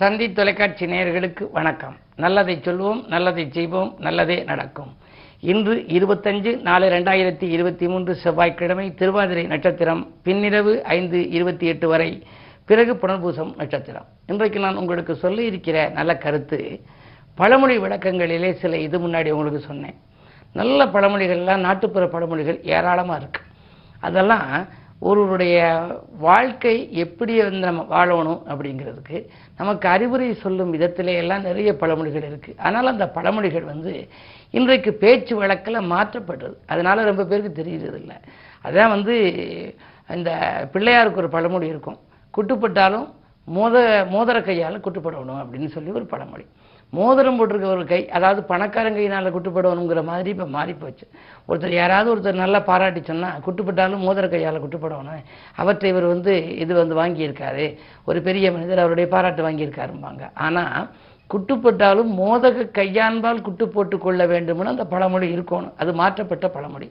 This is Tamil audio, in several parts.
தந்தி தொலைக்காட்சி நேயர்களுக்கு வணக்கம். நல்லதை சொல்வோம் நல்லதை செய்வோம் நல்லதே நடக்கும். இன்று இருபத்தஞ்சு நாலு ரெண்டாயிரத்தி இருபத்தி மூன்று செவ்வாய்க்கிழமை திருவாதிரை நட்சத்திரம் பின்னிரவு ஐந்து இருபத்தி எட்டு வரை பிறகு புனர்பூசம் நட்சத்திரம். இன்றைக்கு நான் உங்களுக்கு சொல்ல இருக்கிற நல்ல கருத்து பழமொழி விளக்கங்களிலே சில இது முன்னாடி உங்களுக்கு சொன்னேன். நல்ல பழமொழிகள்லாம் நாட்டுப்புற பழமொழிகள் ஏராளமாக இருக்குது அதெல்லாம் ஒருவருடைய வாழ்க்கை எப்படி வந்து நம்ம வாழணும் அப்படிங்கிறதுக்கு நமக்கு அறிவுரை சொல்லும் விதத்திலே எல்லாம் நிறைய பழமொழிகள் இருக்குது ஆனால் அந்த பழமொழிகள் வந்து இன்றைக்கு பேச்சு வழக்கில் மாற்றப்படுறது அதனால் ரொம்ப பேருக்கு தெரியுறது இல்லை அதான் வந்து இந்த பிள்ளையாருக்கு ஒரு பழமொழி இருக்கும். குட்டுப்பட்டாலும் மோத மோதிர கையால் குட்டுப்படணும் அப்படின்னு சொல்லி ஒரு பழமொழி. மோதிரம் போட்டிருக்க ஒரு கை அதாவது பணக்காரன் கையினால் குட்டுப்படணுங்கிற மாதிரி இப்போ மாறி போச்சு ஒருத்தர் யாராவது ஒருத்தர் நல்லா பாராட்டி சொன்னால் குட்டுப்பட்டாலும் மோதிர கையால் குட்டுப்படணும். அவற்றை இவர் வந்து இது வந்து வாங்கியிருக்காரு. ஒரு பெரிய மனிதர் அவருடைய பாராட்டு வாங்கியிருக்காரும்பாங்க. ஆனால் குட்டுப்பட்டாலும் மோதக கையான்பால் குட்டு போட்டு கொள்ள வேண்டும்னு அந்த பழமொழி இருக்கணும். அது மாற்றப்பட்ட பழமொழி.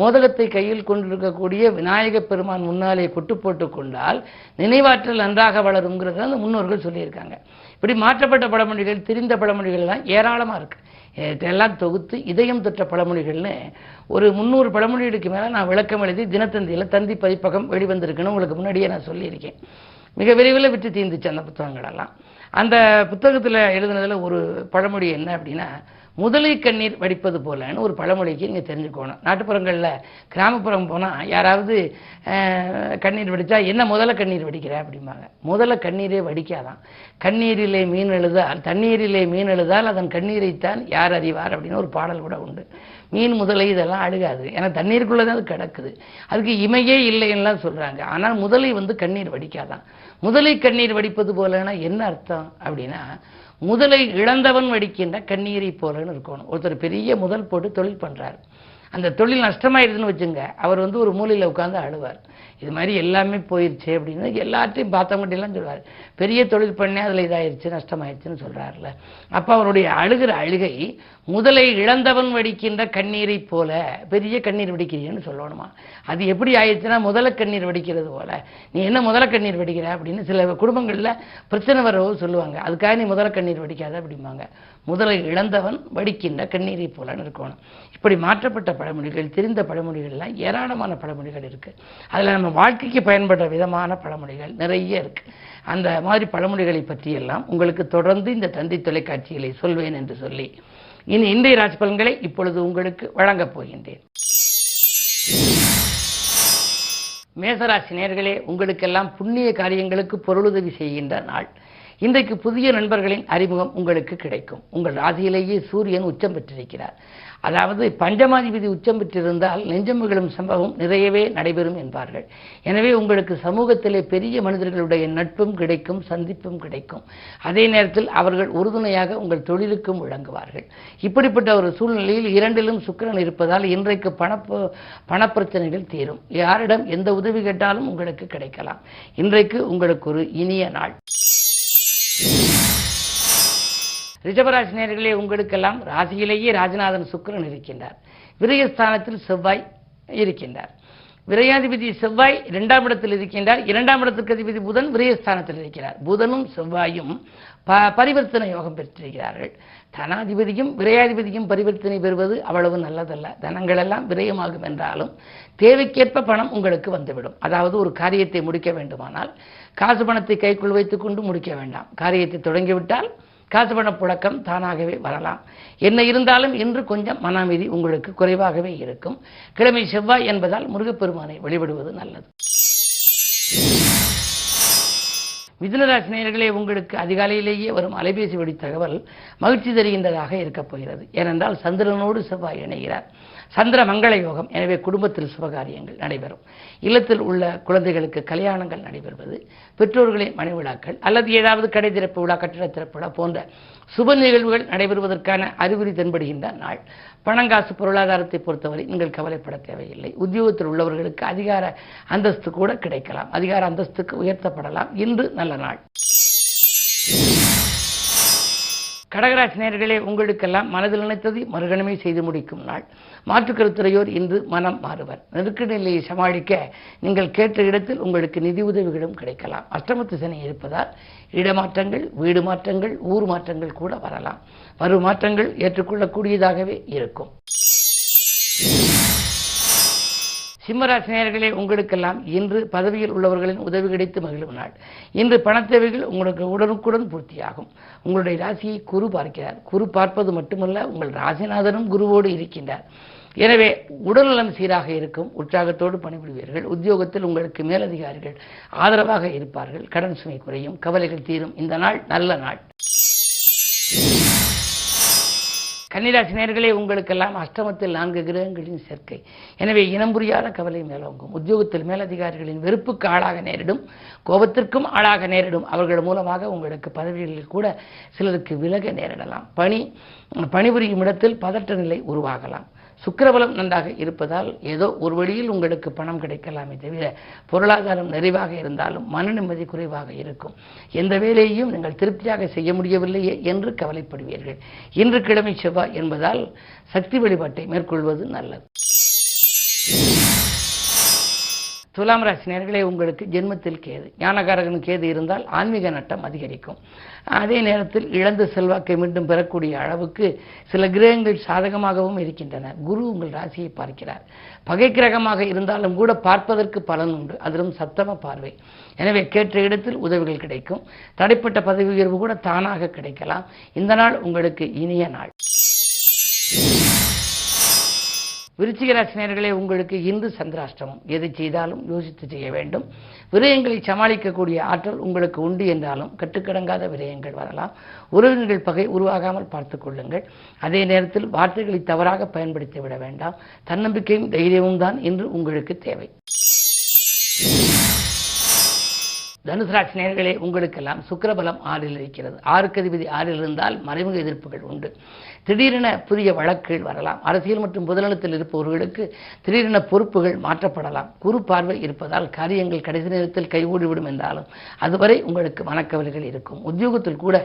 மோதகத்தை கையில் கொண்டிருக்கக்கூடிய விநாயக பெருமான் முன்னாலே குட்டு போட்டு கொண்டால் நினைவாற்றல் நன்றாக வளருங்கிறது அந்த முன்னோர்கள் சொல்லியிருக்காங்க. இப்படி மாற்றப்பட்ட பழமொழிகள் திரிந்த பழமொழிகள்லாம் ஏராளமாக இருக்கு. இதெல்லாம் தொகுத்து இதயம் தொற்ற பழமொழிகள்னு ஒரு முந்நூறு பழமொழிகளுக்கு மேலே நான் விளக்கம் எழுதி தினத்தந்தியில் தந்தி பதிப்பகம் வெளிவந்திருக்குன்னு உங்களுக்கு முன்னாடியே நான் சொல்லியிருக்கேன். மிக விரைவில் விட்டு தீர்ந்துச்சு அந்த புத்தகங்களெல்லாம் அந்த புத்தகத்தில் எழுதுனதில் ஒரு பழமொழி என்ன அப்படின்னா முதலை கண்ணீர் வடிப்பது போலன்னு ஒரு பழமொழிக்கு நீங்கள் தெரிஞ்சுக்கணும். நாட்டுப்புறங்களில் கிராமப்புறம் போனால் யாராவது கண்ணீர் வடித்தா என்ன முதல்ல கண்ணீர் வடிக்கிற? அப்படிம்பாங்க. முதல்ல கண்ணீரே வடிக்காதான். கண்ணீரிலே மீன் எழுதால் தண்ணீரிலே மீன் எழுதால் அதன் கண்ணீரைத்தான் யார் அறிவார்? அப்படின்னு ஒரு பாடல் கூட உண்டு. மீன் முதலை இதெல்லாம் அழுகாது. ஏன்னா தண்ணீருக்குள்ளே தான் அது கிடக்குது. அதுக்கு இமையே இல்லைன்னுலாம் சொல்கிறாங்க ஆனால் முதலை வந்து கண்ணீர் வடிக்காதான். முதலை கண்ணீர் வடிப்பது போலன்னா என்ன அர்த்தம்? அப்படின்னா முதலை இழந்தவன் வடிக்கின்ற கண்ணீரை போலன்னு இருக்கணும். ஒருத்தர் பெரிய முதல் போட்டு தொழில் பண்ணுறாரு அந்த தொழில் நஷ்டமாயிருதுன்னு வச்சுங்க அவர் வந்து ஒரு மூலையில் உட்காந்து அழுவார். இது மாதிரி எல்லாமே போயிடுச்சு அப்படின்னு எல்லாத்தையும் பார்த்தவங்ககிட்டலாம் சொல்லுவார் பெரிய தொழில் பண்ணி அதில் இதாயிருச்சு நஷ்டமாயிருச்சுன்னு சொல்கிறார்ல அப்போ அவருடைய அழுகிற அழுகை முதலை இழந்தவன் வடிக்கின்ற கண்ணீரை போல பெரிய கண்ணீர் வடிக்கிறீன்னு சொல்லணுமா? அது எப்படி ஆயிடுச்சுன்னா முதல கண்ணீர் வடிக்கிறது போல. நீ என்ன முதல கண்ணீர் வடிக்கிற அப்படின்னு சில குடும்பங்களில் பிரச்சனை வரவோ சொல்லுவாங்க. அதுக்காக நீ முதல கண்ணீர் வடிக்காத அப்படிம்பாங்க. முதலை இழந்தவன் வடிக்கின்ற கண்ணீரை போலன்னு இருக்கணும். இப்படி மாற்றப்பட்ட பழமொழிகள் தெரிந்த பழமொழிகள்லாம் ஏராளமான பழமொழிகள் இருக்குது அதில் நம்ம வாழ்க்கைக்கு பயன்படுற விதமான பழமொழிகள் நிறைய இருக்கு. அந்த மாதிரி பழமொழிகளை பற்றியெல்லாம் உங்களுக்கு தொடர்ந்து இந்த தந்தி தொலைக்காட்சிகளை சொல்வேன் என்று சொல்லி இனி இந்திய ராசி பலன்களை இப்பொழுது உங்களுக்கு வழங்கப் போகின்றேன். மேசராசி நேர்களே உங்களுக்கெல்லாம் புண்ணிய காரியங்களுக்கு பொருளுதவி செய்கின்ற நாள். இன்றைக்கு புதிய நண்பர்களின் அறிமுகம் உங்களுக்கு கிடைக்கும். உங்கள் ராசியிலேயே சூரியன் உச்சம் பெற்றிருக்கிறார். அதாவது பஞ்சமாதிபதி உச்சம் பெற்றிருந்தால் நெஞ்சமிகளும் சம்பவம் நிறையவே நடைபெறும் என்பார்கள். எனவே உங்களுக்கு சமூகத்திலே பெரிய மனிதர்களுடைய நட்பும் கிடைக்கும் சந்திப்பும் கிடைக்கும். அதே நேரத்தில் அவர்கள் உறுதுணையாக உங்கள் தொழிலுக்கும் விளங்குவார்கள். இப்படிப்பட்ட ஒரு சூழ்நிலையில் இரண்டிலும் சுக்கிரன் இருப்பதால் இன்றைக்கு பண பணப்பிரச்சனைகள் தீரும். யாரிடம் எந்த உதவி கேட்டாலும் உங்களுக்கு கிடைக்கலாம். இன்றைக்கு உங்களுக்கு ஒரு இனிய நாள். ரிஷபராசி நேர்களே உங்களுக்கெல்லாம் ராசியிலேயே ராஜநாதன் சுக்கிரன் இருக்கின்றார். விரயஸ்தானத்தில் செவ்வாய் இருக்கின்றார். விரையாதிபதி செவ்வாய் இரண்டாம் இடத்தில் இருக்கின்றார். இரண்டாம் இடத்துக்கு அதிபதி புதன் விரயஸ்தானத்தில் இருக்கிறார். புதனும் செவ்வாயும் ப பரிவர்த்தனை யோகம் பெற்றிருக்கிறார்கள். தனாதிபதியும் விரையாதிபதியும் பரிவர்த்தனை பெறுவது அவ்வளவு நல்லதல்ல. தனங்கள் எல்லாம் விரயமாகும் என்றாலும் தேவைக்கேற்ப பணம் உங்களுக்கு வந்துவிடும். அதாவது ஒரு காரியத்தை முடிக்க வேண்டுமானால் காசு பணத்தை கைக்குள் வைத்துக்கொண்டு முடிக்க வேண்டாம். காரியத்தை தொடங்கிவிட்டால் காசு பண புழக்கம் தானாகவே வரலாம். என்ன இருந்தாலும் இன்று கொஞ்சம் மன அமைதி உங்களுக்கு குறைவாகவே இருக்கும். கிழமை செவ்வாய் என்பதால் முருகப்பெருமானை வழிபடுவது நல்லது. மிதுனராசி நேயர்களே உங்களுக்கு அதிகாலையிலேயே வரும் அலைபேசி வழி தகவல் மகிழ்ச்சி தருகின்றதாக இருக்கப் போகிறது. ஏனென்றால் சந்திரனோடு செவ்வாய் இணைகிறார். சந்திர மங்கள யோகம் எனவே குடும்பத்தில் சுபகாரியங்கள் நடைபெறும். இல்லத்தில் உள்ள குழந்தைகளுக்கு கல்யாணங்கள் நடைபெறுவது. பெற்றோர்களின் மனை விழாக்கள் அல்லது ஏதாவது கடை திறப்பு விழா கட்டிட திறப்பு விழா போன்ற சுப நிகழ்வுகள் நடைபெறுவதற்கான அறிகுறி தென்படுகின்ற நாள். பணங்காசு பொருளாதாரத்தை பொறுத்தவரை நீங்கள் கவலைப்பட தேவையில்லை. உத்தியோகத்தில் உள்ளவர்களுக்கு அதிகார அந்தஸ்து கூட கிடைக்கலாம். அதிகார அந்தஸ்துக்கு உயர்த்தப்படலாம். இன்று நல்ல நாள். கடகராசி நேர்களே உங்களுக்கெல்லாம் மனதில் நினைத்தது மறுகணமே செய்து முடிக்கும் நாள். மாற்றுக்கருத்துறையோர் இன்று மனம் மாறுவர். நெருக்கடி நிலையை சமாளிக்க நீங்கள் கேட்ட இடத்தில் உங்களுக்கு நிதி உதவிகளும் கிடைக்கலாம். அஷ்டமத்து சனி இருப்பதால் இடமாற்றங்கள் வீடு மாற்றங்கள் ஊர் மாற்றங்கள் கூட வரலாம். வரும் மாற்றங்கள் ஏற்றுக்கொள்ளக்கூடியதாகவே இருக்கும். சிம்மராசினியர்களே உங்களுக்கெல்லாம் இன்று பதவியில் உள்ளவர்களின் உதவி கிடைத்து மகிழும் நாள். இன்று பணத்தேவைகள் உங்களுக்கு உடனுக்குடன் பூர்த்தியாகும். உங்களுடைய ராசியை குரு பார்க்கிறார். குரு பார்ப்பது மட்டுமல்ல உங்கள் ராசிநாதனும் குருவோடு இருக்கின்றார். எனவே உடல்நலம் சீராக இருக்கும் உற்சாகத்தோடு பணிபுரிவீர்கள். உத்தியோகத்தில் உங்களுக்கு மேலதிகாரிகள் ஆதரவாக இருப்பார்கள். கடன் சுமை குறையும் கவலைகள் தீரும். இந்த நாள் நல்ல நாள். கன்னிராசி நேர்களே உங்களுக்கெல்லாம் அஷ்டமத்தில் நான்கு கிரகங்களின் சேர்க்கை. எனவே இனம் புரியாத கவலை மேலோங்கும். உத்தியோகத்தில் மேலதிகாரிகளின் வெறுப்புக்கு ஆளாக நேரிடும் கோபத்திற்கும் ஆளாக நேரிடும். அவர்கள் மூலமாக உங்களுக்கு பதவிகளில் கூட சிலருக்கு விலக நேரிடலாம். பணி பணிபுரியும் இடத்தில் பதற்ற நிலை உருவாகலாம். சுக்கரபலம் நன்றாக இருப்பதால் ஏதோ ஒரு வழியில் உங்களுக்கு பணம் கிடைக்கலாமே தவிர பொருளாதாரம் நிறைவாக இருந்தாலும் மன நிம்மதி குறைவாக இருக்கும். எந்த வேலையையும் நீங்கள் திருப்தியாக செய்ய முடியவில்லையே என்று கவலைப்படுவீர்கள். இன்று கிழமை செவ்வாய் என்பதால் சக்தி வழிபாட்டை மேற்கொள்வது நல்லது. துலாம் ராசி நேர்களே உங்களுக்கு ஜென்மத்தில் கேது. ஞானகாரகன் கேது இருந்தால் ஆன்மீக நட்டம் அதிகரிக்கும். அதே நேரத்தில் இழந்த செல்வாக்கை மீண்டும் பெறக்கூடிய அளவுக்கு சில கிரகங்கள் சாதகமாகவும் இருக்கின்றன. குரு உங்கள் ராசியை பார்க்கிறார். பகை கிரகமாக இருந்தாலும் கூட பார்ப்பதற்கு பலன் உண்டு. அதிலும் சத்தம பார்வை. எனவே கேட்ட இடத்தில் உதவிகள் கிடைக்கும். தடைப்பட்ட பதவி உயர்வு கூட தானாக கிடைக்கலாம். இந்த நாள் உங்களுக்கு இனிய நாள். விருச்சிக ராசினியர்களே உங்களுக்கு இன்று சந்திராஷ்டமம். எது செய்தாலும் யோசித்து செய்ய வேண்டும். விரயங்களை சமாளிக்கக்கூடிய ஆற்றல் உங்களுக்கு உண்டு என்றாலும் கட்டுக்கடங்காத விரயங்கள் வரலாம். உறவினர்கள் பகை உருவாகாமல் பார்த்துக் கொள்ளுங்கள். அதே நேரத்தில் வார்த்தைகளை தவறாக பயன்படுத்தி விட வேண்டாம். தன்னம்பிக்கையும் தைரியமும் தான் இன்று உங்களுக்கு தேவை. தனுசு நேர்களே உங்களுக்கெல்லாம் சுக்கரபலம் ஆறில் இருக்கிறது. ஆறுக்கு அதிபதி ஆறில் இருந்தால் மறைமுக எதிர்ப்புகள் உண்டு. திடீரென புதிய வழக்குகள் வரலாம். அரசியல் மற்றும் பொதுநலத்தில் இருப்பவர்களுக்கு திடீரென பொறுப்புகள் மாற்றப்படலாம். குறு பார்வை இருப்பதால் காரியங்கள் கடைசி நேரத்தில் கைகூடிவிடும் என்றாலும் அதுவரை உங்களுக்கு மனக்கவலைகள் இருக்கும். உத்தியோகத்தில் கூட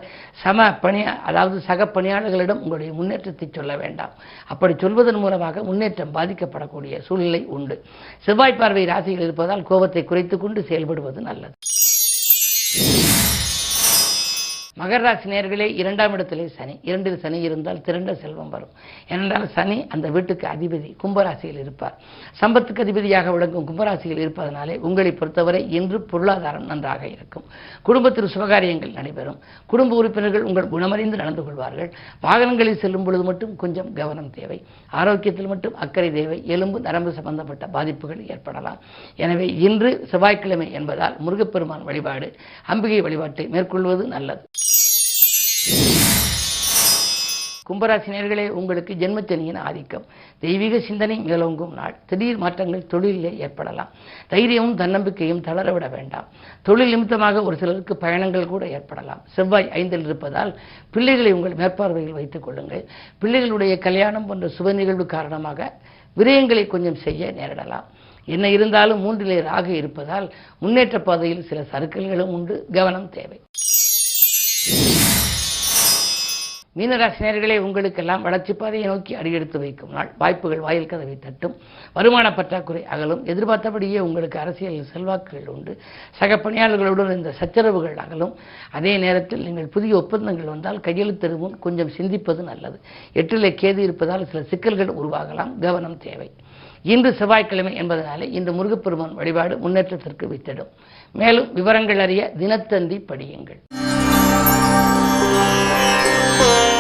சம பணியா அதாவது சக பணியாளர்களிடம் உங்களுடைய முன்னேற்றத்தை சொல்ல வேண்டாம். அப்படி சொல்வதன் மூலமாக முன்னேற்றம் பாதிக்கப்படக்கூடிய சூழ்நிலை உண்டு. செவ்வாய் பார்வை ராசிகள் இருப்பதால் கோபத்தை குறைத்துக் கொண்டு செயல்படுவது நல்லது. மகர ராசி நேர்களே இரண்டாம் இடத்திலே சனி. இரண்டில் சனி இருந்தால் திரண்ட செல்வம் வரும். ஏனென்றால் சனி அந்த வீட்டுக்கு அதிபதி கும்பராசியில் இருப்பார். சம்பத்துக்கு அதிபதியாக விளங்கும் கும்பராசியில் இருப்பதனாலே உங்களை பொறுத்தவரை இன்று பொருளாதாரம் நன்றாக இருக்கும். குடும்பத்தில் சுபகாரியங்கள் நடைபெறும். குடும்ப உறுப்பினர்கள் உங்கள் குணமறிந்து நடந்து கொள்வார்கள். வாகனங்களில் செல்லும் பொழுது மட்டும் கொஞ்சம் கவனம் தேவை. ஆரோக்கியத்தில் மட்டும் அக்கறை தேவை. எலும்பு நரம்பு சம்பந்தப்பட்ட பாதிப்புகள் ஏற்படலாம். எனவே இன்று செவ்வாய்க்கிழமை என்பதால் முருகப்பெருமான் வழிபாடு அம்பிகை வழிபாட்டை மேற்கொள்வது நல்லது. கும்பராசினியர்களே உங்களுக்கு ஜென்மச்சனியின் ஆதிக்கம். தெய்வீக சிந்தனை மேலோங்கும் நாள். திடீர் மாற்றங்கள் தொழிலிலே ஏற்படலாம். தைரியமும் தன்னம்பிக்கையும் தளரவிட வேண்டாம். தொழில் நிமித்தமாக ஒரு சிலருக்கு பயணங்கள் கூட ஏற்படலாம். செவ்வாய் ஐந்தில் இருப்பதால் பிள்ளைகளை உங்கள் மேற்பார்வையில் வைத்துக் கொள்ளுங்கள். பிள்ளைகளுடைய கல்யாணம் போன்ற சுப நிகழ்வு காரணமாக விரயங்களை கொஞ்சம் செய்ய நேரிடலாம். என்ன இருந்தாலும் மூன்றிலே ராக இருப்பதால் முன்னேற்ற பாதையில் சில சறுக்கல்களும் உண்டு. கவனம் தேவை. மீனராசினியர்களே உங்களுக்கெல்லாம் வளர்ச்சி பாதையை நோக்கி அடியெடுத்து வைக்கும் நாள். வாய்ப்புகள் வாயில் கதவை தட்டும். வருமான பற்றாக்குறை அகலும். எதிர்பார்த்தபடியே உங்களுக்கு அரசியல் செல்வாக்குகள் உண்டு. சக பணியாளர்களுடன் இந்த சச்சரவுகள் அகலும். அதே நேரத்தில் நீங்கள் புதிய ஒப்பந்தங்கள் வந்தால் கையெழுத்திடும் கொஞ்சம் சிந்திப்பது நல்லது. எட்டிலே கேது இருப்பதால் சில சிக்கல்கள் உருவாகலாம். கவனம் தேவை. இன்று செவ்வாய்க்கிழமை என்பதனாலே இந்த முருகப்பெருமான் வழிபாடு முன்னேற்றத்திற்கு வித்திடும். மேலும் விவரங்கள் அறிய தினத்தந்தி படியுங்கள். world.